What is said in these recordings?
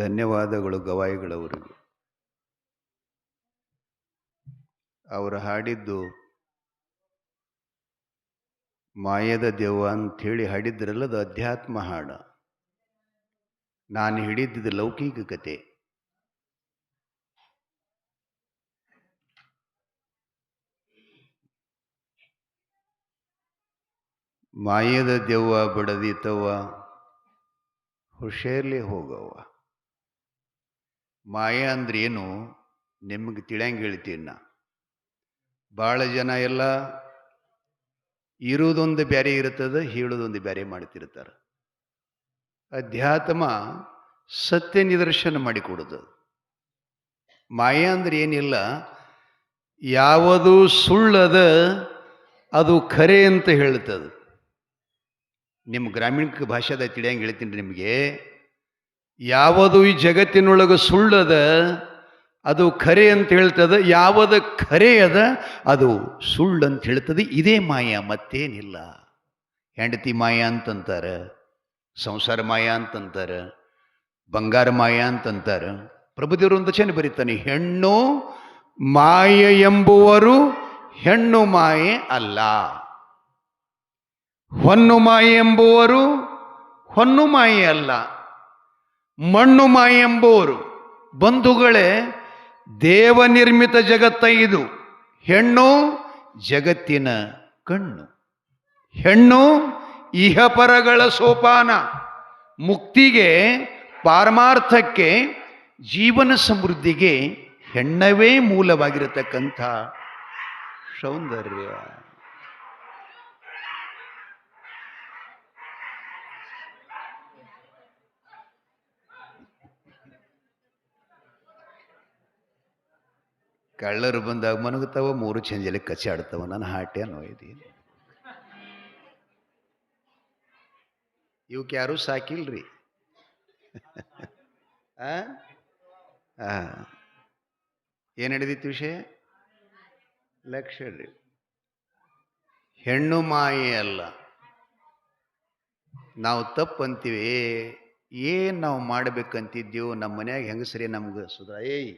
ಧನ್ಯವಾದಗಳು ಗವಾಯಿಗಳವರಿಗೆ. ಅವರು ಹಾಡಿದ್ದು ಮಾಯದ ದೆವ್ವ ಅಂಥೇಳಿ ಹಾಡಿದ್ರಲ್ಲ ಅದು ಅಧ್ಯಾತ್ಮ ಹಾಡ. ನಾನು ಹಿಡಿದಿದ್ದು ಲೌಕಿಕ ಕತೆ. ಮಾಯದ ದೆವ್ವ ಬಡದಿತವ್ವ ಹುಷೇರ್ಲಿ ಹೋಗವ್ವ. ಮಾಯ ಅಂದ್ರೆ ಏನು? ನಿಮಗೆ ತಿಳಿಯಂಗೆ ಹೇಳ್ತೀನಿ ನಾ. ಭಾಳ ಜನ ಎಲ್ಲ ಇರುವುದೊಂದು ಬೇರೆ ಇರ್ತದೆ, ಹೇಳೋದೊಂದು ಬೇರೆ ಮಾಡ್ತಿರ್ತಾರೆ. ಅಧ್ಯಾತ್ಮ ಸತ್ಯ ನಿದರ್ಶನ ಮಾಡಿಕೊಡೋದು ಮಾಯ ಅಂದ್ರೆ ಏನಿಲ್ಲ? ಯಾವುದು ಸುಳ್ಳದ ಅದು ಖರೆ ಅಂತ ಹೇಳ್ತದೆ. ನಿಮ್ಮ ಗ್ರಾಮೀಣ ಭಾಷೆದಾಗ ತಿಳಿಯಂಗೆ ಹೇಳ್ತೀನಿ ನಿಮಗೆ. ಯಾವುದು ಈ ಜಗತ್ತಿನೊಳಗೆ ಸುಳ್ಳದ, ಅದು ಖರೆ ಅಂತ ಹೇಳ್ತದೆ, ಯಾವುದು ಖರೆ ಅದ, ಅದು ಸುಳ್ಳು ಅಂತ ಹೇಳ್ತದೆ, ಇದೇ ಮಾಯ ಮತ್ತೇನಿಲ್ಲ. ಹೆಂಡತಿ ಮಾಯ ಅಂತಂತಾರೆ, ಸಂಸಾರ ಮಾಯ ಅಂತಂತಾರೆ, ಬಂಗಾರ ಮಾಯ ಅಂತಂತಾರೆ, ಪ್ರಭುದೇವರು ಒಂದು ಚೆನ್ನ ಬರೀತಾನೆ, ಹೆಣ್ಣು ಮಾಯ ಎಂಬುವರು ಹೆಣ್ಣು ಮಾಯೆ ಅಲ್ಲ. ಹೊನ್ನು ಮಾಯೆ ಎಂಬುವರು ಹೊನ್ನು ಮಾಯೆ ಅಲ್ಲ. ಮಣ್ಣು ಮಾಯ ಎಂಬುವರು. ಬಂಧುಗಳೇ, ದೇವನಿರ್ಮಿತ ಜಗತ್ತ ಇದು. ಹೆಣ್ಣು ಜಗತ್ತಿನ ಕಣ್ಣು. ಹೆಣ್ಣು ಇಹಪರಗಳ ಸೋಪಾನ. ಮುಕ್ತಿಗೆ, ಪಾರಮಾರ್ಥಕ್ಕೆ, ಜೀವನ ಸಮೃದ್ಧಿಗೆ ಹೆಣ್ಣವೇ ಮೂಲವಾಗಿರತಕ್ಕಂಥ ಸೌಂದರ್ಯ. ಕಳ್ಳರು ಬಂದಾಗ ಮನಗುತ್ತಾವ ಮೂರು ಚಂಜಲಿ ಕಚ್ಚಾಡ್ತಾವ ನಾನು ಹಾಟ್ಯ ನೋಯ್ದೀನಿ ಇವಕ್ಕೆ ಯಾರೂ ಸಾಕಿಲ್ರಿ. ಏನು ಹಿಡಿದಿತ್ತು ವಿಷಯ? ಲಕ್ಷ ಹೆಣ್ಣು ಮಾಯೆ ಅಲ್ಲ. ನಾವು ತಪ್ಪಂತೀವಿ. ಏನು ನಾವು ಮಾಡ್ಬೇಕಂತಿದ್ದೀವೋ ನಮ್ಮ ಮನ್ಯಾಗ ಹೆಂಗಸರಿ ನಮ್ಗೆ ಸುಧಾ ಏಯ್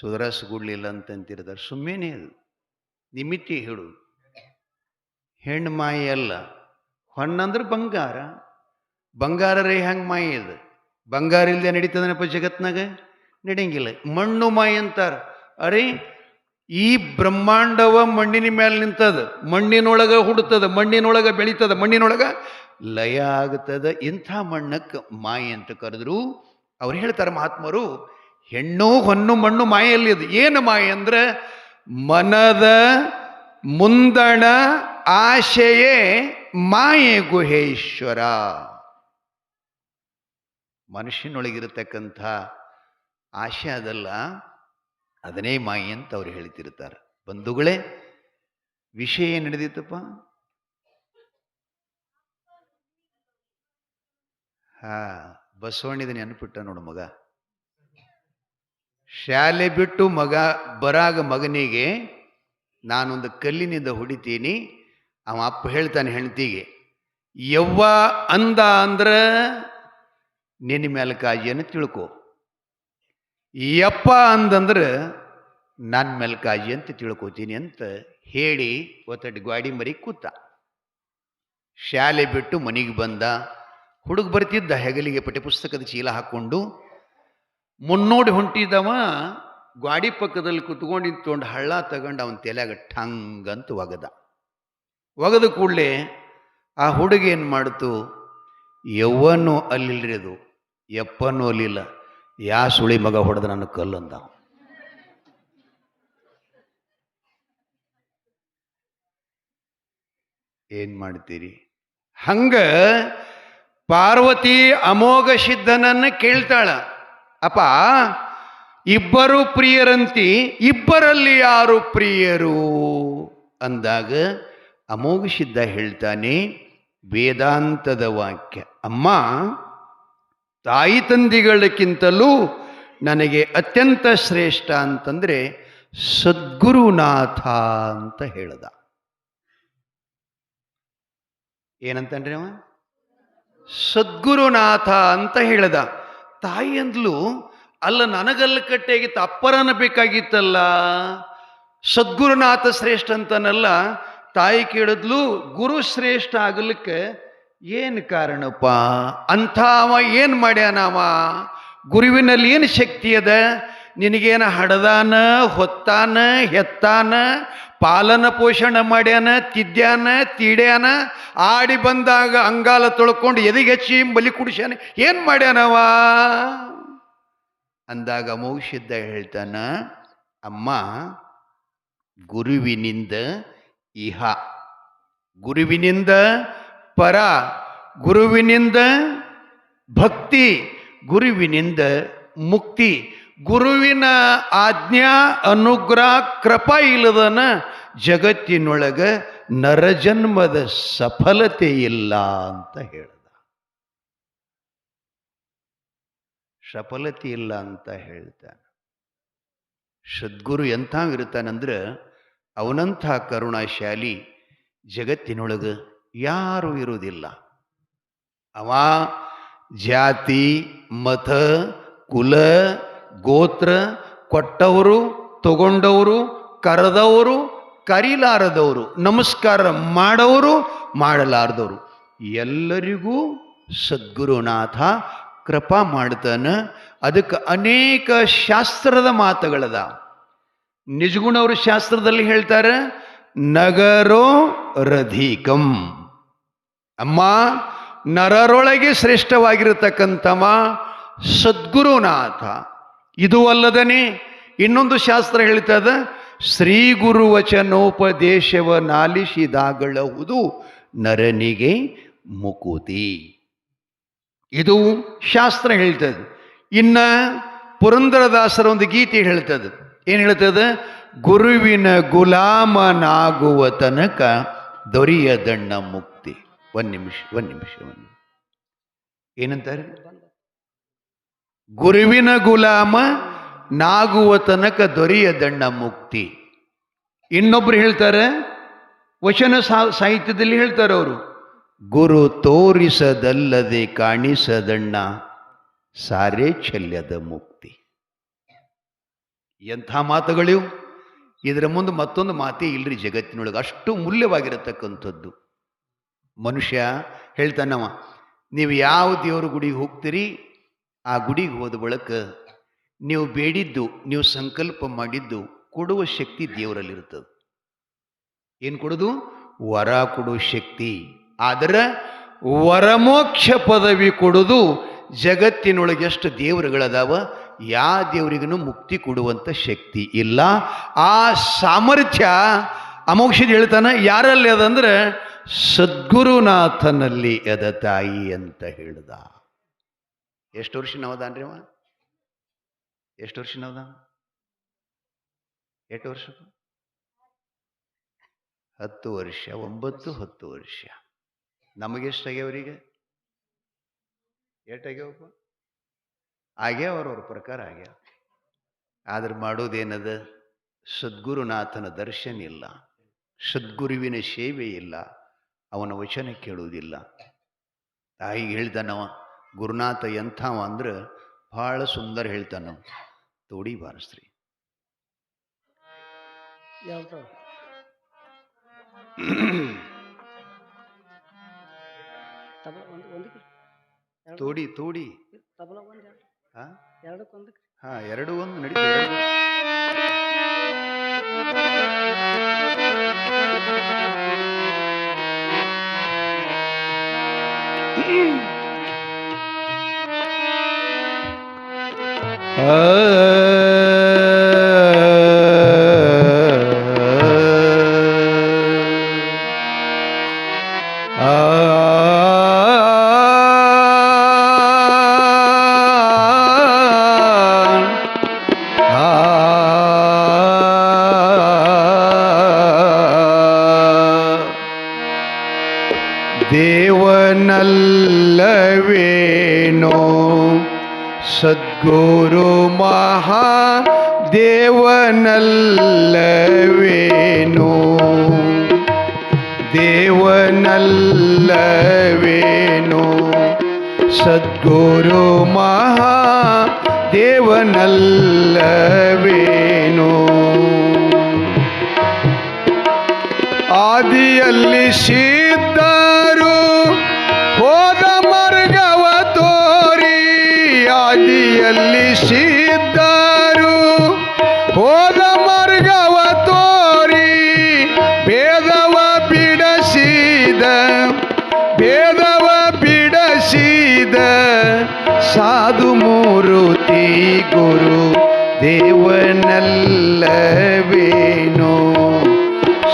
ಸುಧಾರಿಸ್ಕೊಡ್ಲಿಲ್ಲ ಅಂತಂತಿರ್ತಾರೆ ಸುಮ್ಮನೆ ಅದು. ನಿಮಿತ್ತಿ ಹೇಳು. ಹೆಣ್ಣು ಮಾಯಿ ಅಲ್ಲ. ಹೊಣ್ಣಂದ್ರೆ ಬಂಗಾರ. ಬಂಗಾರ ರೇ ಹೆಂಗೆ ಮಾಯಿ ಅದು. ಬಂಗಾರ ಇಲ್ಲದೆ ನಡೀತದನಪ್ಪ ಜಗತ್ನಾಗ? ನಡೆಯಂಗಿಲ್ಲ ಮಣ್ಣು ಮಾಯಿ ಅಂತಾರೆ. ಅರೆ, ಈ ಬ್ರಹ್ಮಾಂಡವ ಮಣ್ಣಿನ ಮೇಲೆ ನಿಂತದ. ಮಣ್ಣಿನೊಳಗೆ ಹುಡುತದ. ಮಣ್ಣಿನೊಳಗೆ ಬೆಳೀತದ. ಮಣ್ಣಿನೊಳಗೆ ಲಯ ಆಗ್ತದ. ಇಂಥ ಮಣ್ಣಕ್ಕೆ ಮಾಯಿ ಅಂತ ಕರೆದ್ರು. ಅವ್ರು ಹೇಳ್ತಾರೆ ಮಹಾತ್ಮರು ಹೆಣ್ಣು ಹೊನ್ನು ಮಣ್ಣು ಮಾಯಲ್ಲಿ ಅದು. ಏನು ಮಾಯ ಅಂದ್ರೆ ಮನದ ಮುಂದಣ ಆಶೆಯೇ ಮಾಯೆ ಗುಹೇಶ್ವರ. ಮನುಷ್ಯನೊಳಗಿರತಕ್ಕಂಥ ಆಶೆ ಅದಲ್ಲ, ಅದನ್ನೇ ಮಾಯೆ ಅಂತ ಅವ್ರು ಹೇಳ್ತಿರ್ತಾರೆ. ಬಂಧುಗಳೇ, ವಿಷಯ ಏನು ನಡೆದಿತ್ತಪ್ಪ? ಹಾ, ಬಸವಣ್ಣಿದ ನೆನಪಿಟ್ಟ ನೋಡು ಮಗ. ಶಾಲೆ ಬಿಟ್ಟು ಮಗ ಬರಾಗ ಮಗನಿಗೆ ನಾನೊಂದು ಕಲ್ಲಿನಿಂದ ಹೊಡಿತೀನಿ. ಅವ ಅಪ್ಪ ಹೇಳ್ತಾನೆ ಹೆಂಡತಿಗೆ, ಯವ್ವ ಅಂದ ಅಂದ್ರೆ ನಿನ್ನ ಮೇಲೆ ಕಾಜಿಯನ್ನು ತಿಳ್ಕೊ. ಯಪ್ಪ ಅಂದಂದ್ರೆ ನನ್ನ ಮೇಲೆ ಕಾಜಿ ಅಂತ ತಿಳ್ಕೊತೀನಿ ಅಂತ ಹೇಳಿ ಒತ್ತಡಿ ಗ್ವಾಡಿ ಮರಿ ಕೂತ. ಶಾಲೆ ಬಿಟ್ಟು ಮನೆಗೆ ಬಂದ, ಹುಡುಗ ಬರ್ತಿದ್ದ ಹೆಗಲಿಗೆ ಪಠ್ಯಪುಸ್ತಕದ ಚೀಲ ಹಾಕ್ಕೊಂಡು ಮುನ್ನೋಡಿ ಹೊಂಟಿದವ, ಗ್ವಾಡಿ ಪಕ್ಕದಲ್ಲಿ ಕುತ್ಕೊಂಡು ನಿಂತ್ಕೊಂಡು ಹಳ್ಳ ತಗೊಂಡು ಅವನ ತಲೆಯಾಗ ಠಂಗ್ ಅಂತ ಒಗದ. ಒಗದ ಕೂಡಲೇ ಆ ಹುಡುಗ ಏನು ಮಾಡ್ತು, ಯವ್ವನೂ ಅಲ್ಲಿಲ್ರಿ ಅದು, ಯಪ್ಪನೂ ಅಲ್ಲಿಲ್ಲ, ಯಾ ಸುಳಿ ಮಗ ಹೊಡೆದ ನನ್ನ ಕಲ್ಲು ಅಂದ ಅವ. ಏನ್ ಮಾಡ್ತೀರಿ? ಹಂಗ ಪಾರ್ವತಿ ಅಮೋಘ ಸಿದ್ಧನನ್ನ ಕೇಳ್ತಾಳ. ಅಪ್ಪ, ಇಬ್ಬರು ಪ್ರಿಯರಂತಿ, ಇಬ್ಬರಲ್ಲಿ ಯಾರು ಪ್ರಿಯರು? ಅಂದಾಗ ಅಮೋಘ ಸಿದ್ಧ ಹೇಳ್ತಾನೆ ವೇದಾಂತದ ವಾಕ್ಯ, ಅಮ್ಮ, ತಾಯಿ ತಂದಿಗಳಕ್ಕಿಂತಲೂ ನನಗೆ ಅತ್ಯಂತ ಶ್ರೇಷ್ಠ ಅಂತಂದರೆ ಸದ್ಗುರುನಾಥ ಅಂತ ಹೇಳ್ದ. ಏನಂತನ್ರಿ ಅವ ಸದ್ಗುರುನಾಥ ಅಂತ ಹೇಳ್ದ. ತಾಯಿ ಅಂದ್ಲು ಅಲ್ಲ ನನಗಲ್ಲ ಕಟ್ಟೆಗೆ ಅಪ್ಪರನ ಬೇಕಾಗಿತ್ತಲ್ಲ? ಸದ್ಗುರುನಾಥ ಶ್ರೇಷ್ಠ ಅಂತನಲ್ಲ, ತಾಯಿ ಕೇಳಿದ್ಲು, ಗುರು ಶ್ರೇಷ್ಠ ಆಗಲಿಕ್ಕೆ ಏನು ಕಾರಣಪ್ಪ? ಅಂಥ ಅವ ಏನು ಮಾಡ್ಯಾನವ? ಗುರುವಿನಲ್ಲಿ ಏನು ಶಕ್ತಿ ಅದ? ನಿನಗೇನ ಹಡದಾನ, ಹೊತ್ತಾನ, ಹೆತ್ತಾನ, ಪಾಲನ ಪೋಷಣೆ ಮಾಡ್ಯಾನ ತಿದ್ದ್ಯಾನ ತೀಡ್ಯಾನ, ಆಡಿ ಬಂದಾಗ ಅಂಗಾಲ ತೊಳ್ಕೊಂಡು ಎದೆಗೆ ಹಚ್ಚಿ ಬಲಿ ಕುಡಿಸ್ಯಾನ, ಏನು ಮಾಡ್ಯಾನವ? ಅಂದಾಗ ಅಮೌಷಿದ್ದ ಹೇಳ್ತಾನ, ಅಮ್ಮ, ಗುರುವಿನಿಂದ ಇಹ, ಗುರುವಿನಿಂದ ಪರ, ಗುರುವಿನಿಂದ ಭಕ್ತಿ, ಗುರುವಿನಿಂದ ಮುಕ್ತಿ ಗುರುವಿನ ಆಜ್ಞಾ, ಅನುಗ್ರಹ, ಕೃಪ ಇಲ್ಲದನ ಜಗತ್ತಿನೊಳಗ ನರಜನ್ಮದ ಸಫಲತೆ ಇಲ್ಲ ಅಂತ ಹೇಳಿದ. ಸಫಲತೆ ಇಲ್ಲ ಅಂತ ಹೇಳ್ತಾನೆ. ಸದ್ಗುರು ಎಂಥ ಇರ್ತಾನಂದ್ರೆ ಅವನಂಥ ಕರುಣಾಶಾಲಿ ಜಗತ್ತಿನೊಳಗೆ ಯಾರೂ ಇರುವುದಿಲ್ಲ. ಅವ ಜಾತಿ, ಮತ, ಕುಲ ಗೋತ್ರ ಕೊಟ್ಟವರು, ತಗೊಂಡವರು, ಕರೆದವರು, ಕರಿಲಾರದವರು, ನಮಸ್ಕಾರ ಮಾಡವರು, ಮಾಡಲಾರದವರು. ಎಲ್ಲರಿಗೂ ಸದ್ಗುರುನಾಥ ಕೃಪಾ ಮಾಡ್ತಾನೆ. ಅದಕ್ಕೆ ಅನೇಕ ಶಾಸ್ತ್ರದ ಮಾತುಗಳದ. ನಿಜಗುಣವರು ಶಾಸ್ತ್ರದಲ್ಲಿ ಹೇಳ್ತಾರೆ, ನಗರೋ ರಧಿಕಂ ಅಮ್ಮ, ನರರೊಳಗೆ ಶ್ರೇಷ್ಠವಾಗಿರತಕ್ಕಂಥವ ಸದ್ಗುರುನಾಥ ಇದು ಅಲ್ಲದನೆ ಇನ್ನೊಂದು ಶಾಸ್ತ್ರ ಹೇಳ್ತದ ಶ್ರೀ ಗುರುವಚನೋಪದೇಶವ ನಾಲಿಸಿದಾಗಳಹುದು ನರನಿಗೆ ಮುಕುತಿ. ಇದು ಶಾಸ್ತ್ರ ಹೇಳ್ತದೆ ಇನ್ನ ಪುರಂದರದಾಸರ ಒಂದು ಗೀತೆ ಹೇಳ್ತದೆ ಏನು ಹೇಳ್ತದೆ ಗುರುವಿನ ಗುಲಾಮನಾಗುವ ತನಕ ದೊರೆಯದಣ್ಣ ಮುಕ್ತಿ. ಒಂದು ನಿಮಿಷ ಒಂದು ನಿಮಿಷ, ಒಂದು ಏನಂತಾರೆ? ಗುರುವಿನ ಗುಲಾಮ ನಾಗುವ ತನಕ ದೊರೆಯದಣ್ಣ ಮುಕ್ತಿ. ಇನ್ನೊಬ್ರು ಹೇಳ್ತಾರೆ, ವಚನ ಸಾಹಿತ್ಯದಲ್ಲಿ ಹೇಳ್ತಾರೆ ಅವರು, ಗುರು ತೋರಿಸದಲ್ಲದೆ ಕಾಣಿಸದಣ್ಣ ಸಾರೇ ಚಲ್ಯದ ಮುಕ್ತಿ. ಎಂಥ ಮಾತುಗಳಿವು? ಇದರ ಮುಂದೆ ಮತ್ತೊಂದು ಮಾತೇ ಇಲ್ರಿ ಜಗತ್ತಿನೊಳಗೆ, ಅಷ್ಟು ಮೂಲ್ಯವಾಗಿರತಕ್ಕಂಥದ್ದು. ಮನುಷ್ಯ ಹೇಳ್ತಾನವ, ನೀವು ಯಾವ ದೇವ್ರ ಗುಡಿಗೆ ಹೋಗ್ತೀರಿ ಆ ಗುಡಿಗೆ ಹೋದ ಬಳಿಕ ನೀವು ಬೇಡಿದ್ದು, ನೀವು ಸಂಕಲ್ಪ ಮಾಡಿದ್ದು ಕೊಡುವ ಶಕ್ತಿ ದೇವರಲ್ಲಿರ್ತದೆ ಏನು ಕೊಡೋದು? ವರ ಕೊಡುವ ಶಕ್ತಿ. ಆದರೆ ವರಮೋಕ್ಷ ಪದವಿ ಕೊಡೋದು. ಜಗತ್ತಿನೊಳಗೆ ಎಷ್ಟು ದೇವರುಗಳದಾವ. ಯಾವ ದೇವರಿಗೂ ಮುಕ್ತಿ ಕೊಡುವಂಥ ಶಕ್ತಿ ಇಲ್ಲ. ಆ ಸಾಮರ್ಥ್ಯ ಅಮೋಕ್ಷದ ಹೇಳ್ತಾನೆ, ಯಾರಲ್ಲಿ ಅದಂದ್ರೆ, ಸದ್ಗುರುನಾಥನಲ್ಲಿ ಅದ ತಾಯಿ ಅಂತ ಹೇಳ್ದ. ಎಷ್ಟು ವರ್ಷ ರೀ ಅವ? ಎಷ್ಟು ವರ್ಷ ನವದ ಎಷ್ಟು ವರ್ಷ ಹತ್ತು ವರ್ಷ, ಒಂಬತ್ತು, ಹತ್ತು ವರ್ಷ. ನಮಗೆಷ್ಟಾಗ್ಯಾವ್ರಿಗೆ ಎಷ್ಟಾಗ್ಯಾವಪ್ಪ ಆಗ್ಯಾವ ಅವ್ರವ್ರ ಪ್ರಕಾರ ಆಗ್ಯಾವ. ಆದ್ರೆ ಮಾಡೋದೇನದ? ಸದ್ಗುರುನಾಥನ ದರ್ಶನ ಇಲ್ಲ. ಸದ್ಗುರುವಿನ ಸೇವೆ ಇಲ್ಲ. ಅವನ ವಚನ ಕೇಳುವುದಿಲ್ಲ. ತಾಯಿಗೆ ಹೇಳ್ತಾನವ ಗುರುನಾಥ ಎಂಥವ ಅಂದ್ರೆ ಭಾಳ ಸುಂದರ ಹೇಳ್ತಾನವ ತೋಡಿ ಬಾರಿಸ್ರಿ ತೋಡಿ ತೋಡಿ. ಹಾ ಎರಡು ಒಂದು ನಡೀತದೆ ಎರಡು ದೇವನಲ್ಲವೇನೋ ಸದ್ಗುರು ಮಹಾ ದೇವನಲ್ಲವೇನು ಆದಿಯಲ್ಲಿ ಸಿದ್ಧರು ಗುರು ದೇವನಲ್ಲವೇನೋ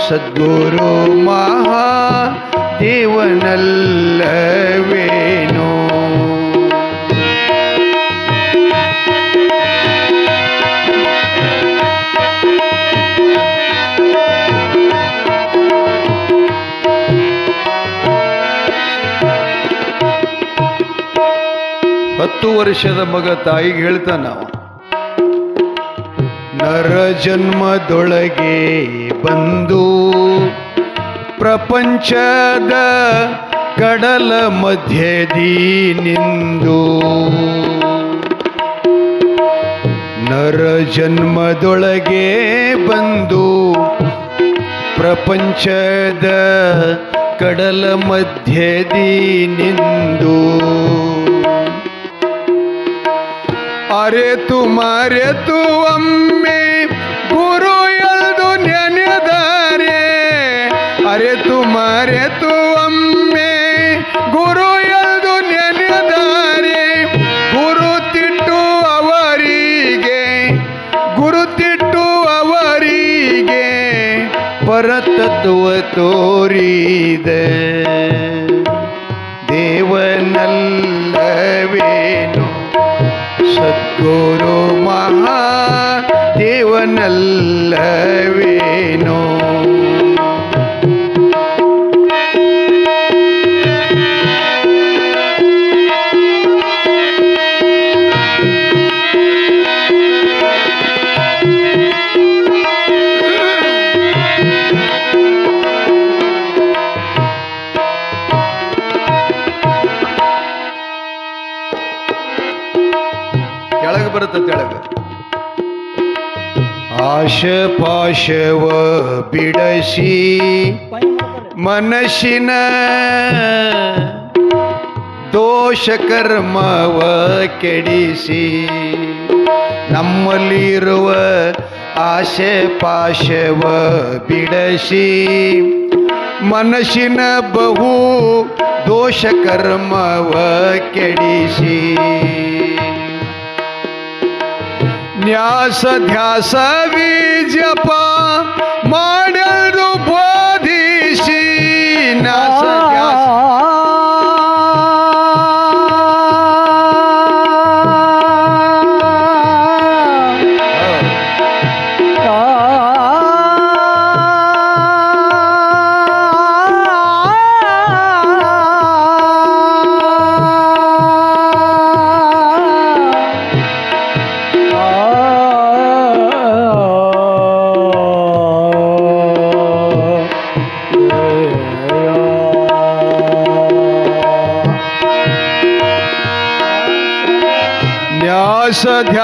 ಸದ್ಗುರು ಮಹಾ ದೇವನಲ್ಲವೇನೋ ಹತ್ತು ವರ್ಷದ ಮಗ ತಾಯಿಗೆ ಹೇಳ್ತಾನ ನಾವು. ನರ ಜನ್ಮದೊಳಗೆ ಬಂದು ಪ್ರಪಂಚದ ಕಡಲ ಮಧ್ಯದಿ ನಿಂದು? ನರ ಜನ್ಮದೊಳಗೆ ಬಂದು ಪ್ರಪಂಚದ ಕಡಲ ಮಧ್ಯದಿ ನಿಂದು? ಅರೆತು ಮರೆತು ಒಮ್ಮೆ ನೆನೆದರೆ ಅರೆ ತುಮಾರೆ ತುಮ್ಮೆ ಗುರು ಎಲ್ದು ನೆನೆದಾರೆ ಗುರುತಿಟ್ಟು ಅವರಿಗೆ ಗುರುತಿಟ್ಟು ಅವರಿಗೆ ಪರತತ್ವ ತೋರಿದೆ. ದೇವನಲ್ಲವೇನು? ಸದ್ಗುರು ಮಹಾ ದೇವನಲ್ಲವೇನೋ ಆಶ ಪಾಶವ ಬಿಡಸಿ ಮನಸ್ಸಿನ ದೋಷ ಕರ್ಮವ ಕೆಡಿಸಿ ನಮ್ಮಲ್ಲಿರುವ ಆಶೆ ಪಾಶವ ಬಿಡಸಿ ಮನಸ್ಸಿನ ಬಹು ದೋಷ ಕರ್ಮವ ಕೆಡಿಸಿ ನ್ಯಾಸ ಧ್ಯಾಸ ಬೀಜಪ ಮಾಡಲು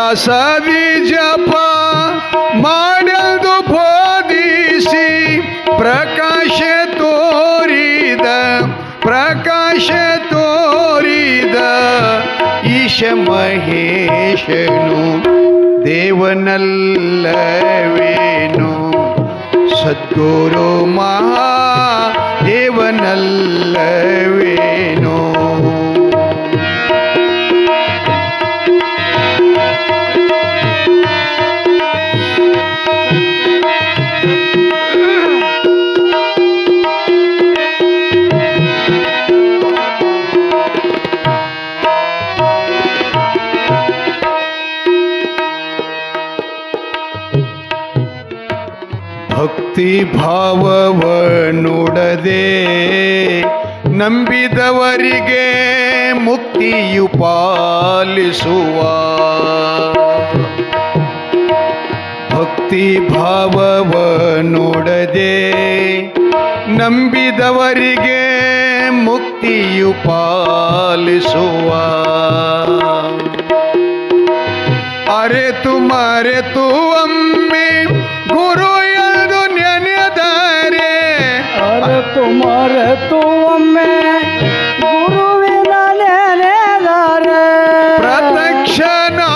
ನ್ಯಾಸ ಜಪ ಮಾಡಲು ಬೋಧಿಸಿ ಪ್ರಕಾಶ ತೋರಿದ ಪ್ರಕಾಶ ತೋರಿದ ಈಶ ಮಹೇಶನು ದೇವನಲ್ಲವೇನು? ಸದ್ಗುರು ಮಹಾ ದೇವನಲ್ಲವೇನೋ? ಭಕ್ತಿ ಭಾವವ ನುಡದೆ ನಂಬಿದವರಿಗೆ ಮುಕ್ತಿಯು ಪಾಲಿಸುವ ಭಕ್ತಿ ಭಾವವ ನೋಡದೆ ನಂಬಿದವರಿಗೆ ಮುಕ್ತಿಯು ಪಾಲಿಸುವ ಅರೆತು ಮರೆತು ಒಮ್ಮೆ ಗುರು ಅರತು ಮರೆತು ಒಮ್ಮೆ ಗುರುವಿನ ನೆನೆದರೆ ಪ್ರತ್ಯಕ್ಷನಾದಂತ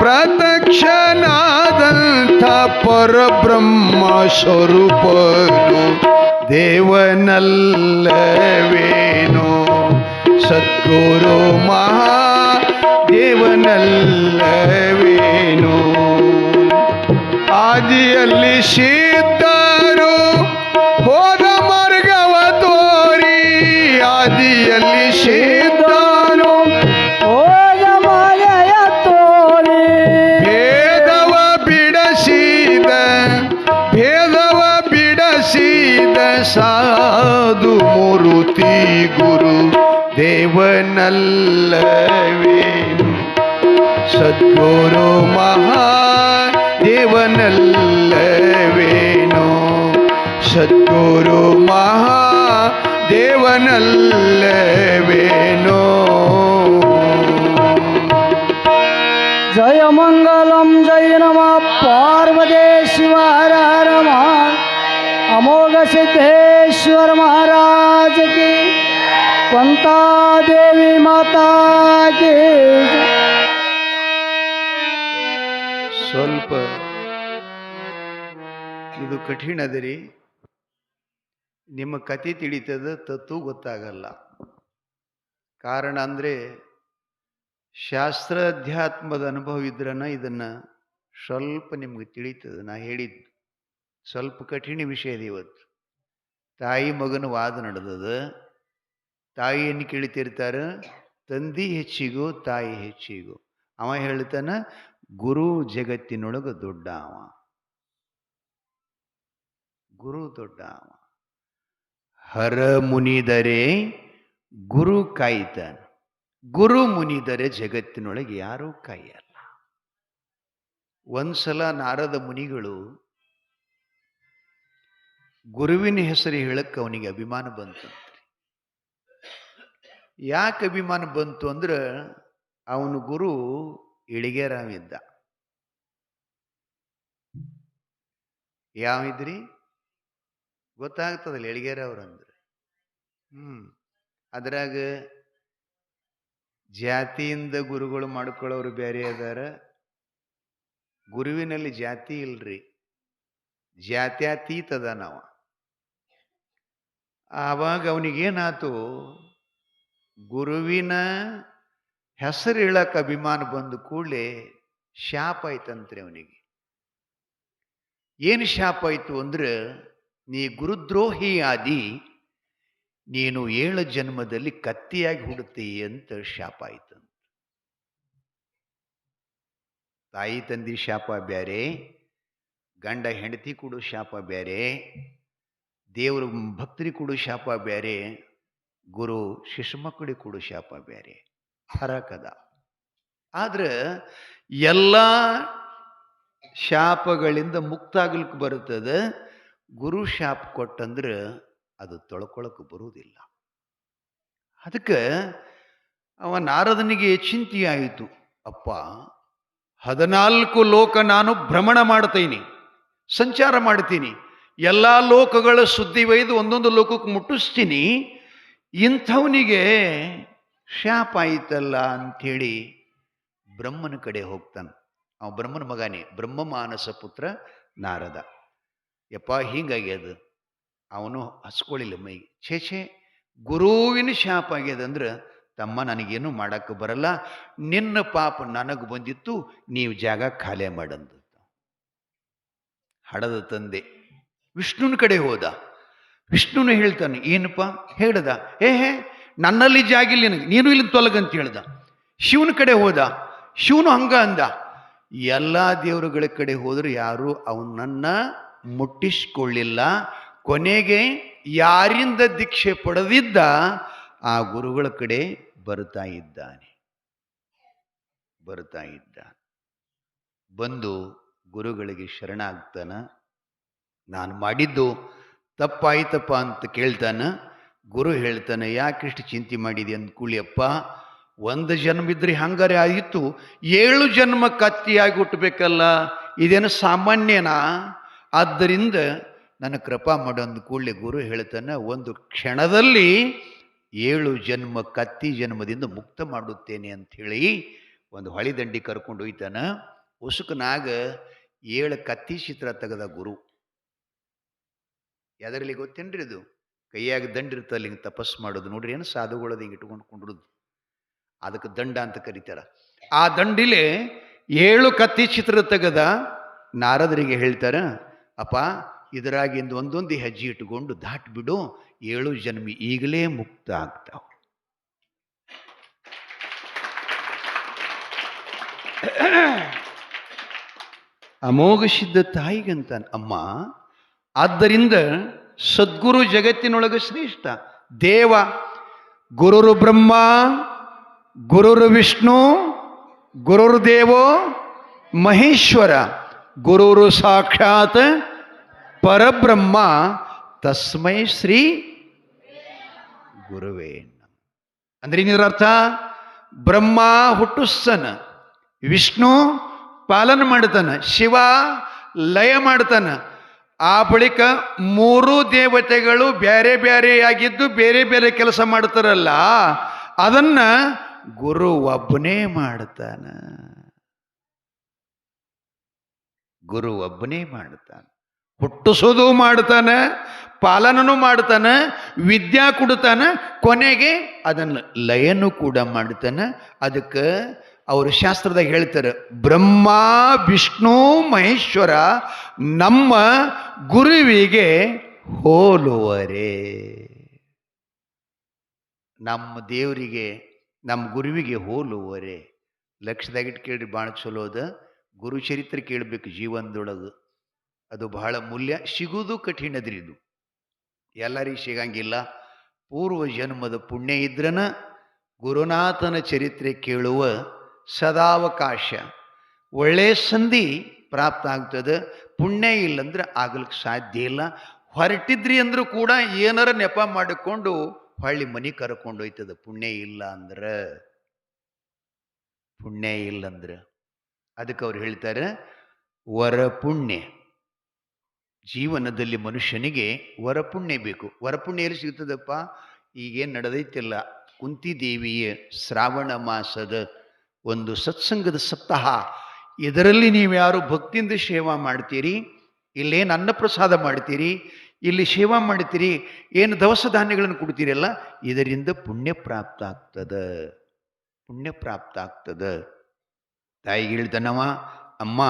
ಪ್ರತ್ಯಕ್ಷನಾದಂತ ಪರಬ್ರಹ್ಮ ಸ್ವರೂಪನು ದೇವನಲ್ಲವೇನೋ? ಸದ್ಗುರು ಮಹಾ ದೇವನಲ್ಲವೇನೋ ಆದಿಯಲ್ಲಿ ಸಿದ್ಧರು ಸದ್ಗುರು ಮಹಾ ದೇವನಲ್ಲವೇನೋ ಜಯ ಮಂಗಲಂ ಜಯ ನಮ ಪಾರ್ವದೇ ಶಿವ ಹರ ಹರ ಮಹಾ ಅಮೋಘ ಸಿದ್ದೇಶ್ವರ ಮಹಾರಾಜ ಕಿ ದೇವಿ ಮಾತಾ ಕಿ ಸ್ವಲ್ಪ ಇದು ಕಠಿಣ ಅದರಿ ನಿಮ್ಮ ಕತೆ ತಿಳಿತದ ತತ್ವ ಗೊತ್ತಾಗಲ್ಲ. ಕಾರಣ ಅಂದರೆ ಶಾಸ್ತ್ರ ಅಧ್ಯಾತ್ಮದ ಅನುಭವ ಇದ್ರನ ಇದನ್ನು ಸ್ವಲ್ಪ ನಿಮ್ಗೆ ತಿಳಿತದೆ. ನಾ ಹೇಳಿದ್ದು ಸ್ವಲ್ಪ ಕಠಿಣ ವಿಷಯ ಇದೆ ಇವತ್ತು. ತಾಯಿ ಮಗನ ವಾದ ನಡೆದದ. ತಾಯಿಯನ್ನು ಕೇಳ್ತಿರ್ತಾರೆ, ತಂದಿ ಹೆಚ್ಚಿಗೂ, ತಾಯಿ ಹೆಚ್ಚಿಗೂ. ಅವ ಹೇಳ್ತಾನೆ, ಗುರು ಜಗತ್ತಿನೊಳಗೆ ದೊಡ್ಡ ಅವ ಗುರು ದೊಡ್ಡ ಅವ ಹರ ಮುನಿದರೆ ಗುರು ಕಾಯ್ತಾನ. ಗುರು ಮುನಿದರೆ ಜಗತ್ತಿನೊಳಗೆ ಯಾರೂ ಕಾಯಲ್ಲ. ಒಂದ್ಸಲ ನಾರದ ಮುನಿಗಳು ಗುರುವಿನ ಹೆಸರು ಹೇಳಕ್ಕೆ ಅವನಿಗೆ ಅಭಿಮಾನ ಬಂತು ಯಾಕೆ ಅಭಿಮಾನ ಬಂತು ಅಂದ್ರೆ ಅವನು ಗುರು ಇಳಿಗೆರಾವ್ ಇದ್ದ. ಯಾವಿದ್ರಿ ಗೊತ್ತಾಗ್ತದಲ್ಲ ಎಳಿಗೆರವ್ರು ಅಂದ್ರೆ. ಹ್ಮ್. ಅದ್ರಾಗ ಜಾತಿಯಿಂದ ಗುರುಗಳು ಮಾಡ್ಕೊಳ್ಳೋರು ಬೇರೆ ಅದಾರ. ಗುರುವಿನಲ್ಲಿ ಜಾತಿ ಇಲ್ರಿ. ಜಾತ್ಯಾತೀತ ಅದ ನಾವ. ಆವಾಗ ಅವನಿಗೇನಾತು? ಗುರುವಿನ ಹೆಸರು ಹೇಳಕ್ಕೆ ಅಭಿಮಾನ ಬಂದ ಕೂಡಲೇ ಶಾಪ ಆಯ್ತಂತ್ರಿ ಅವನಿಗೆ. ಏನು ಶಾಪ ಆಯ್ತು ಅಂದ್ರೆ ನೀ ಗುರುದ್ರೋಹಿ ಆದಿ ನೀನು ಏಳು ಜನ್ಮದಲ್ಲಿ ಕತ್ತಿಯಾಗಿ ಹುಡುತ್ತೀಯ ಅಂತ ಶಾಪ ಆಯ್ತಂತ ತಾಯಿ ತಂದಿ ಶಾಪ ಬೇರೆ ಗಂಡ ಹೆಂಡತಿ ಕೊಡು ಶಾಪ ಬೇರೆ ದೇವ್ರ ಭಕ್ತರಿ ಕೊಡು ಶಾಪ ಬೇರೆ ಗುರು ಶಿಶು ಮಕ್ಕಳಿಗೆ ಕೊಡು ಶಾಪ ಬೇರೆ ಫರಕದ ಆದ್ರೆ ಎಲ್ಲ ಶಾಪಗಳಿಂದ ಮುಕ್ತ ಆಗ್ಲಿಕ್ಕೆ ಬರುತ್ತದೆ. ಗುರು ಶಾಪ ಕೊಟ್ಟಂದ್ರೆ ಅದು ತೊಳ್ಕೊಳಕ್ಕೆ ಬರುವುದಿಲ್ಲ. ಅದಕ್ಕೆ ಅವ ನಾರದನಿಗೆ ಚಿಂತೆಯಾಯಿತು, ಅಪ್ಪ, ಹದಿನಾಲ್ಕು ಲೋಕ ನಾನು ಭ್ರಮಣ ಮಾಡ್ತೀನಿ, ಸಂಚಾರ ಮಾಡ್ತೀನಿ, ಎಲ್ಲ ಲೋಕಗಳ ಸುದ್ದಿ ಒಯ್ದು ಒಂದೊಂದು ಲೋಕಕ್ಕೆ ಮುಟ್ಟಿಸ್ತೀನಿ, ಇಂಥವನಿಗೆ ಶಾಪ ಆಯಿತಲ್ಲ ಅಂಥೇಳಿ ಬ್ರಹ್ಮನ ಕಡೆ ಹೋಗ್ತಾನೆ. ಅವ ಬ್ರಹ್ಮನ ಮಗನೇ, ಬ್ರಹ್ಮ ಮಾನಸ ಪುತ್ರ ನಾರದ. ಯಪ್ಪ ಹಿಂಗಾಗ್ಯದ ಅವನು ಹಸ್ಕೊಳ್ಳಿಲ್ಲ ಮೈ. ಛೇ ಛೇ, ಗುರುವಿನ ಶಾಪ ಆಗ್ಯದ ಅಂದ್ರೆ ತಮ್ಮ ನನಗೇನು ಮಾಡೋಕ್ಕೆ ಬರಲ್ಲ. ನಿನ್ನ ಪಾಪ ನನಗೆ ಬಂದಿತ್ತು, ನೀವು ಜಾಗ ಖಾಲಿ ಮಾಡಂದ ಹಡದ ತಂದೆ ವಿಷ್ಣುನ ಕಡೆ ಹೋದ. ವಿಷ್ಣುನು ಹೇಳ್ತಾನೆ, ಏನಪ್ಪ, ಹೇಳ್ದ? ಏ, ಹೇ, ನನ್ನಲ್ಲಿ ಜಾಗಿಲ್ಲ ನಿನಗೆ. ನೀನು ಇಲ್ಲಿ ತೊಲಗಂತ ಹೇಳ್ದ. ಶಿವನ ಕಡೆ ಹೋದ. ಶಿವನು ಹಂಗ ಅಂದ, ಎಲ್ಲ ದೇವರುಗಳ ಕಡೆ ಹೋದ್ರೆ ಯಾರು ಅವನನ್ನ ಮುಟ್ಟಿಸ್ಕೊಳ್ಳಿಲ್ಲ. ಕೊನೆಗೆ ಯಾರಿಂದ ದೀಕ್ಷೆ ಪಡೆದಿದ್ದ ಆ ಗುರುಗಳ ಕಡೆ ಬರ್ತಾ ಇದ್ದಾನೆ. ಬರ್ತಾ ಇದ್ದ ಬಂದು ಗುರುಗಳಿಗೆ ಶರಣಾಗ್ತಾನ. ನಾನು ಮಾಡಿದ್ದು ತಪ್ಪಾಯ್ತಪ್ಪ ಅಂತ ಕೇಳ್ತಾನ. ಗುರು ಹೇಳ್ತಾನೆ ಯಾಕಿಷ್ಟು ಚಿಂತೆ ಮಾಡಿದೆ? ಅಂದ್ಕೂಳಿಯಪ್ಪ ಒಂದು ಜನ್ಮ ಇದ್ರೆ ಹಂಗಾರೆ ಆಯಿತು. ಏಳು ಜನ್ಮ ಕತ್ತಿಯಾಗಿ ಹುಟ್ಟಬೇಕಲ್ಲ. ಇದೇನು ಸಾಮಾನ್ಯನಾ? ಆದ್ದರಿಂದ ನನ್ನ ಕೃಪಾ ಮಾಡು ಅಂದ ಕೂಡಲೇ ಗುರು ಹೇಳ್ತಾನೆ, ಒಂದು ಕ್ಷಣದಲ್ಲಿ ಏಳು ಜನ್ಮ ಕತ್ತಿ ಜನ್ಮದಿಂದ ಮುಕ್ತ ಮಾಡುತ್ತೇನೆ ಅಂಥೇಳಿ ಒಂದು ಹೊಳಿ ದಂಡಿ ಕರ್ಕೊಂಡು ಹೋಯ್ತಾನ. ಉಸುಕನಾಗ ಏಳು ಕತ್ತಿ ಚಿತ್ರ ತೆಗೆದ ಗುರು. ಯಾದರಲ್ಲಿ ಗೊತ್ತೇನ್ರಿ ಇದು ಕೈಯಾಗ ದಂಡ ಅಲ್ಲಿ ಹಿಂಗೆ ತಪಸ್ ಮಾಡೋದು. ನೋಡ್ರಿ, ಏನು ಸಾಧುಗಳದು ಹಿಂಗೆ ಇಟ್ಕೊಂಡು ಕುಂಡ್ರದು. ಅದಕ್ಕೆ ದಂಡ ಅಂತ ಕರೀತಾರ. ಆ ದಂಡಿಲೆ ಏಳು ಕತ್ತಿ ಚಿತ್ರ ತೆಗೆದ ನಾರದರಿಗೆ ಹೇಳ್ತಾರ ಅಪ್ಪ ಇದರಾಗಿಂದು ಒಂದೊಂದು ಹೆಜ್ಜೆ ಇಟ್ಟುಕೊಂಡು ದಾಟ್ಬಿಡು ಏಳು ಜನ್ಮಿ ಈಗಲೇ ಮುಕ್ತ ಆಗ್ತಾವ. ಅಮೋಘ ಸಿದ್ಧ ತಾಯಿಗಂತ ಅಮ್ಮ, ಆದ್ದರಿಂದ ಸದ್ಗುರು ಜಗತ್ತಿನೊಳಗೆ ಶ್ರೇಷ್ಠ, ದೇವ, ಗುರುರು ಬ್ರಹ್ಮ, ಗುರುರು ವಿಷ್ಣು, ಗುರುರು ದೇವೋ, ಮಹೇಶ್ವರ, ಗುರುರು ಸಾಕ್ಷಾತ್ ಪರಬ್ರಹ್ಮ ತಸ್ಮೈ ಶ್ರೀ ಗುರುವೇ ಅಂದ್ರೆ ಏನಿದ್ರ ಅರ್ಥ? ಬ್ರಹ್ಮ ಹುಟ್ಟುಸ್ಸನ, ವಿಷ್ಣು ಪಾಲನ ಮಾಡ್ತಾನ, ಶಿವ ಲಯ ಮಾಡ್ತಾನ. ಆ ಬಳಿಕ ಮೂರು ದೇವತೆಗಳು ಬೇರೆ ಬೇರೆಯಾಗಿದ್ದು ಬೇರೆ ಬೇರೆ ಕೆಲಸ ಮಾಡ್ತಾರಲ್ಲ, ಅದನ್ನ ಗುರು ಒಬ್ಬನೇ ಮಾಡ್ತಾನ. ಗುರು ಒಬ್ಬನೇ ಮಾಡ್ತಾನೆ. ಹುಟ್ಟಿಸೋದು ಮಾಡ್ತಾನೆ, ಪಾಲನನು ಮಾಡ್ತಾನೆ, ವಿದ್ಯಾ ಕೊಡ್ತಾನೆ, ಕೊನೆಗೆ ಅದನ್ನು ಲಯನೂ ಕೂಡ ಮಾಡ್ತಾನೆ. ಅದಕ್ಕೆ ಅವರು ಶಾಸ್ತ್ರದಾಗ ಹೇಳ್ತಾರೆ, ಬ್ರಹ್ಮ, ವಿಷ್ಣು, ಮಹೇಶ್ವರ ನಮ್ಮ ಗುರುವಿಗೆ ಹೋಲುವರೆ. ನಮ್ಮ ದೇವರಿಗೆ, ನಮ್ಮ ಗುರುವಿಗೆ ಹೋಲುವರೆ. ಲಕ್ಷದಾಗಿಟ್ಟು ಕೇಳಿ ಭಾಳ ಚಲೋ ಅದ. ಗುರು ಚರಿತ್ರೆ ಕೇಳಬೇಕು ಜೀವನದೊಳಗೆ. ಅದು ಬಹಳ ಮೂಲ್ಯ ಸಿಗುವುದು ಕಠಿಣದ್ರಿ ಇದು. ಎಲ್ಲರಿಗೆ ಸಿಗಂಗಿಲ್ಲ. ಪೂರ್ವ ಜನ್ಮದ ಪುಣ್ಯ ಇದ್ರನ ಗುರುನಾಥನ ಚರಿತ್ರೆ ಕೇಳುವ ಸದಾವಕಾಶ. ಒಳ್ಳೆಯ ಸಂಧಿ ಪ್ರಾಪ್ತ ಆಗ್ತದೆ. ಪುಣ್ಯ ಇಲ್ಲಂದ್ರೆ ಆಗ್ಲಿಕ್ಕೆ ಸಾಧ್ಯ ಇಲ್ಲ. ಹೊರಟಿದ್ರಿ ಅಂದರೂ ಕೂಡ ಏನಾರ ನೆಪ ಮಾಡಿಕೊಂಡು ಹೊಳ್ಳಿ ಮನೆ ಕರ್ಕೊಂಡು ಹೋಯ್ತದ. ಪುಣ್ಯ ಇಲ್ಲ ಅಂದ್ರೆ. ಪುಣ್ಯ ಇಲ್ಲಂದ್ರೆ ಅದಕ್ಕೆ ಅವ್ರು ಹೇಳ್ತಾರೆ ವರ ಪುಣ್ಯ ಜೀವನದಲ್ಲಿ ಮನುಷ್ಯನಿಗೆ ವರಪುಣ್ಯ ಬೇಕು. ವರಪುಣ್ಯ ಎಲ್ಲಿ ಸಿಗ್ತದಪ್ಪ? ಈಗೇನು ನಡೆದೈತಿಲ್ಲ. ಕುಂತಿದೇವಿಯ ಶ್ರಾವಣ ಮಾಸದ ಒಂದು ಸತ್ಸಂಗದ ಸಪ್ತಾಹ. ಇದರಲ್ಲಿ ನೀವು ಯಾರು ಭಕ್ತಿಯಿಂದ ಸೇವಾ ಮಾಡ್ತೀರಿ? ಇಲ್ಲೇನು ಅನ್ನಪ್ರಸಾದ ಮಾಡ್ತೀರಿ? ಇಲ್ಲಿ ಸೇವಾ ಮಾಡ್ತೀರಿ? ಏನು ದವಸ ಧಾನ್ಯಗಳನ್ನು ಕೊಡ್ತೀರಲ್ಲ? ಇದರಿಂದ ಪುಣ್ಯ ಪ್ರಾಪ್ತ ಆಗ್ತದ. ಪುಣ್ಯ ಪ್ರಾಪ್ತ ಆಗ್ತದ. ತಾಯಿಗೆ ಹೇಳ್ತಾನವ ಅಮ್ಮ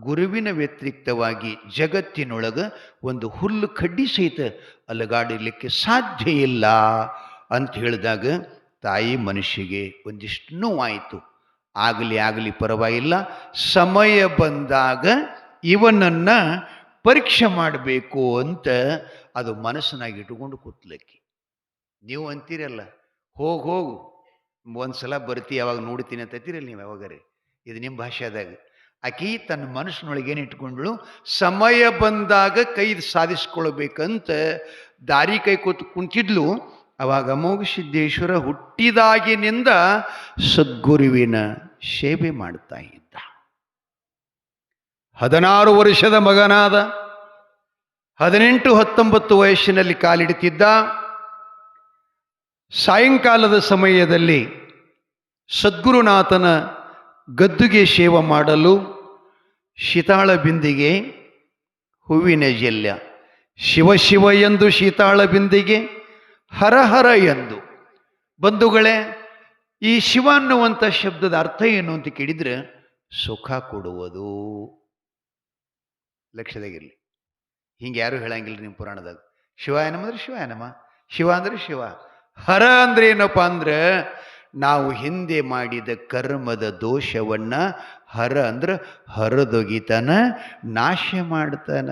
ಗುರುವಿನ ವ್ಯತಿರಿಕ್ತವಾಗಿ ಜಗತ್ತಿನೊಳಗ ಒಂದು ಹುಲ್ಲು ಕಡ್ಡಿ ಸಹಿತ ಅಲಗಾಡಲಿಕ್ಕೆ ಸಾಧ್ಯ ಇಲ್ಲ ಅಂತ ಹೇಳಿದಾಗ ತಾಯಿ ಮನುಷ್ಯಗೆ ಒಂದಿಷ್ಟು ನೋವಾಯಿತು. ಆಗಲಿ ಆಗಲಿ, ಪರವಾಗಿಲ್ಲ. ಸಮಯ ಬಂದಾಗ ಇವನನ್ನ ಪರೀಕ್ಷೆ ಮಾಡಬೇಕು ಅಂತ ಅದು ಮನಸ್ಸಿನಾಗಿ ಇಟ್ಟುಕೊಂಡು ಕೂತ್ಲಕ್ಕಿ. ನೀವು ಅಂತೀರಲ್ಲ, ಹೋಗಿ, ಹೋಗು. ಒಂದು ಸಲ ಬರ್ತಿ, ಯಾವಾಗ ನೋಡ್ತೀನಿ ಅಂತ ಅಂತೀರಲ್ಲ ನೀವು ಯಾವಾಗರೆ? ಇದು ನಿಮ್ಮ ಭಾಷೆದಾಗ ಆಕಿ ತನ್ನ ಮನಸ್ಸಿನೊಳಗೆ ಏನು ಸಮಯ ಬಂದಾಗ ಕೈ ಸಾಧಿಸ್ಕೊಳ್ಬೇಕಂತ ದಾರಿ ಕೈ ಕೂತು ಕುಂತಿದ್ಲು. ಅವಾಗ ಅಮೋಘ ಸಿದ್ದೇಶ್ವರ ಹುಟ್ಟಿದಾಗಿನಿಂದ ಸದ್ಗುರುವಿನ ಸೇವೆ ಮಾಡ್ತಾ ಇದ್ದ. ಹದಿನಾರು ವರ್ಷದ ಮಗನಾದ, ಹದಿನೆಂಟು ಹತ್ತೊಂಬತ್ತು ವಯಸ್ಸಿನಲ್ಲಿ ಕಾಲಿಡುತ್ತಿದ್ದ ಸಾಯಂಕಾಲದ ಸಮಯದಲ್ಲಿ ಸದ್ಗುರುನಾಥನ ಗದ್ದುಗೆ ಸೇವೆ ಮಾಡಲು ಶೀತಾಳ ಬಿಂದಿಗೆ ಹೂವಿನ ಜಲ್ಯ. ಶಿವ ಶಿವ ಎಂದು ಶೀತಾಳ ಬಿಂದಿಗೆ ಹರ ಹರ ಎಂದು. ಬಂಧುಗಳೇ, ಈ ಶಿವ ಅನ್ನುವಂಥ ಶಬ್ದದ ಅರ್ಥ ಏನು ಅಂತ ಕೇಳಿದ್ರೆ ಸುಖ ಕೊಡುವುದು. ಲಕ್ಷ್ಯದಾಗಿರಲಿ ಹಿಂಗೆ ಯಾರು ಹೇಳಂಗಿಲ್ಲ ನಿಮ್ಮ ಪುರಾಣದಾಗ. ಶಿವ ಏನಮ್ಮ ಅಂದ್ರೆ ಶಿವ ಏನಮ್ಮ? ಶಿವ ಅಂದ್ರೆ ಶಿವ. ಹರ ಅಂದ್ರೆ ಏನಪ್ಪ ಅಂದ್ರೆ ನಾವು ಹಿಂದೆ ಮಾಡಿದ ಕರ್ಮದ ದೋಷವನ್ನ ಹರ ಅಂದ್ರೆ ಹರದೊಗಿತಾನ ನಾಶ ಮಾಡ್ತಾನ.